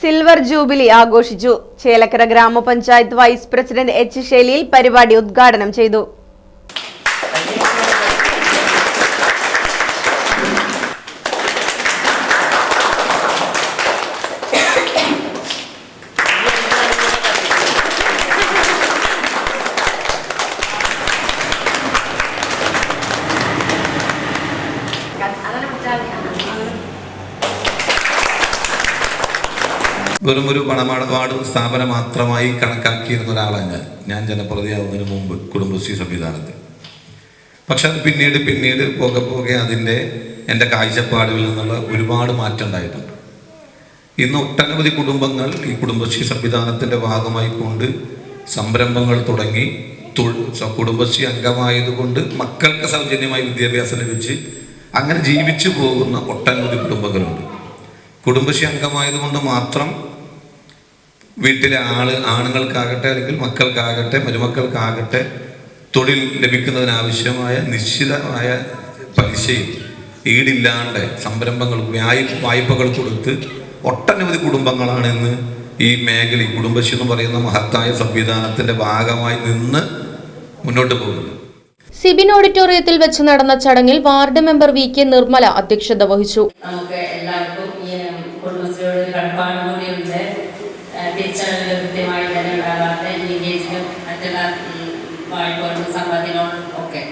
Silver jubilee ആഘോഷിച്ചു. ചേലക്കര ഗ്രാമപഞ്ചായത്ത് vice president H ശൈലിയിൽ പരിപാടി ഉദ്ഘാടനം ചെയ്തു. വെറും ഒരു പണമിടപാട് സ്ഥാപനം മാത്രമായി കണക്കാക്കിയിരുന്ന ഒരാളാണ് ഞാൻ. ഞാൻ ജനപ്രതിയാവുന്നതിന് മുമ്പ് കുടുംബശ്രീ സംവിധാനത്തിൽ. പക്ഷെ അത് പിന്നീട് പിന്നീട് പോകെ പോകെ അതിന്റെ എന്റെ കാഴ്ചപ്പാടുകളിൽ നിന്നുള്ള ഒരുപാട് മാറ്റം ഉണ്ടായിട്ടുണ്ട്. ഇന്ന് ഒട്ടനവധി കുടുംബങ്ങൾ ഈ കുടുംബശ്രീ സംവിധാനത്തിന്റെ ഭാഗമായി കൊണ്ട് സംരംഭങ്ങൾ തുടങ്ങി. കുടുംബശ്രീ അംഗമായതുകൊണ്ട് മക്കൾക്ക് സൗജന്യമായി വിദ്യാഭ്യാസം ലഭിച്ച് അങ്ങനെ ജീവിച്ചു പോകുന്ന ഒട്ടനവധി കുടുംബങ്ങളുണ്ട്. കുടുംബശ്രീ അംഗമായതുകൊണ്ട് മാത്രം വീട്ടിലെ ആൾ ആണുങ്ങൾക്കാകട്ടെ അല്ലെങ്കിൽ മക്കൾക്കാകട്ടെ മരുമക്കൾക്കാകട്ടെ തൊഴിൽ ലഭിക്കുന്നതിനാവശ്യമായ നിശ്ചിതമായ പലിശയും ഈടില്ലാണ്ട് സംരംഭങ്ങൾ വായ്പ വായ്പകൾ കൊടുത്ത് ഒട്ടനവധി കുടുംബങ്ങളാണ് ഇന്ന് ഈ മേഖല കുടുംബശ്രീ എന്ന് പറയുന്ന മഹത്തായ സംവിധാനത്തിന്റെ ഭാഗമായി നിന്ന് മുന്നോട്ട് പോകുന്നത് സിബിൻ ഓഡിറ്റോറിയത്തിൽ വെച്ച് നടന്ന ചടങ്ങിൽ ward member V K Nirmala അധ്യക്ഷത വഹിച്ചു. നമുക്ക് എല്ലാവർക്കും ഈ കുടുംബശ്രീയോട് ഒരു കടപ്പാടും കൂടിയുണ്ട് ഏഹ് തിരിച്ചടവുകൾ കൃത്യമായി തന്നെ ലീഗേജിലും മറ്റുള്ള വായ്പകളും സമ്പാദ്യങ്ങളും ഒക്കെ.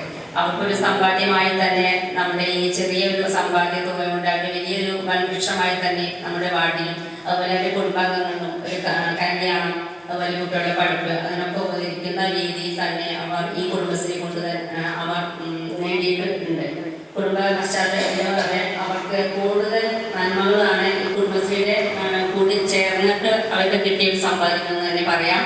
അവർക്കൊരു സമ്പാദ്യമായി തന്നെ നമ്മുടെ ഈ ചെറിയൊരു സമ്പാദ്യ തുക കൊണ്ട് അവർ വലിയൊരു വൻവൃക്ഷമായി തന്നെ നമ്മുടെ വാർഡിലും അതുപോലെ അവരുടെ കുടുംബാംഗങ്ങളിലും ഒരു കല്യാണം അതുപോലെ കുട്ടികളുടെ പഠിപ്പ് അതിനൊക്കെ ഉപകരിക്കുന്ന രീതിയിൽ തന്നെ അവർ ഈ കുടുംബശ്രീ കൊണ്ട് അവർ നേടിയിട്ടുണ്ട് കുടുംബ പശ്ചാത്തലത്തിലൂടെ അവർക്ക് കൂടുതൽ നന്മകളാണ് ഈ കുടുംബശ്രീയുടെ കൂടി ചേർന്നിട്ട് അവർക്ക് കിട്ടിയ സമ്പാദിക്കുന്നത് തന്നെ പറയാം.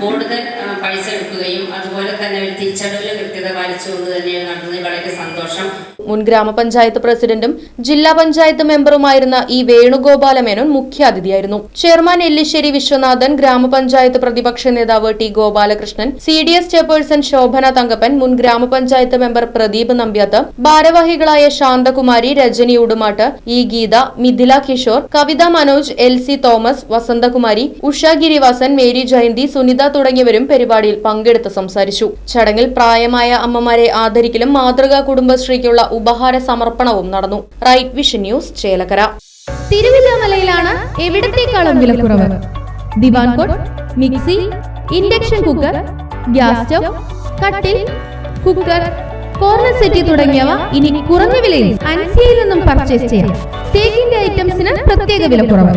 കൂടുതൽ പൈസ എടുക്കുകയും അതുപോലെ തന്നെ ഒരു തിരിച്ചടവിൽ കൃത്യത പാലിച്ചുകൊണ്ട് തന്നെയാണ് നടന്നത്. വളരെ സന്തോഷം. മുൻ ഗ്രാമപഞ്ചായത്ത് പ്രസിഡന്റും ജില്ലാ പഞ്ചായത്ത് മെമ്പറുമായിരുന്ന ഇ വേണുഗോപാല മേനോൻ മുഖ്യാതിഥിയായിരുന്നു. ചെയർമാൻ എല്ലിശ്ശേരി വിശ്വനാഥൻ ഗ്രാമപഞ്ചായത്ത് പ്രതിപക്ഷ നേതാവ് T Gopalakrishnan C D S chairperson Shobhana Thankappan മുൻ ഗ്രാമപഞ്ചായത്ത് മെമ്പർ പ്രദീപ് നമ്പ്യാത്ത് ഭാരവാഹികളായ Santhakumari Rajani Udumattu E Geetha Mithila Kishore Kavitha Manoj L C Thomas Vasanthakumari Usha Girivasan Mary Jayanthi Sunitha തുടങ്ങിയവരും പരിപാടിയിൽ പങ്കെടുത്ത് സംസാരിച്ചു. ചടങ്ങിൽ പ്രായമായ അമ്മമാരെ ആദരിക്കലും മാതൃകാ കുടുംബശ്രീക്കുള്ള ഉപഹാര സമർപ്പണവും നടന്നു. Right vision news Chelakkara. തിരുവില്ലാമലയിലാണ് എവിടത്തേക്കാളും വിലക്കുറവ്. Divan mixie induction cooker gas stove കട്ടിൽ കുക്കർ കോർണർ സെറ്റി തുടങ്ങിയവ ഇനി കുറഞ്ഞ വിലയിൽ അൻസിയയിൽ നിന്നും പർച്ചേസ് ചെയ്യാം. തേക്കിന്റെ ഐറ്റംസിന് പ്രത്യേക വിലക്കുറവ്.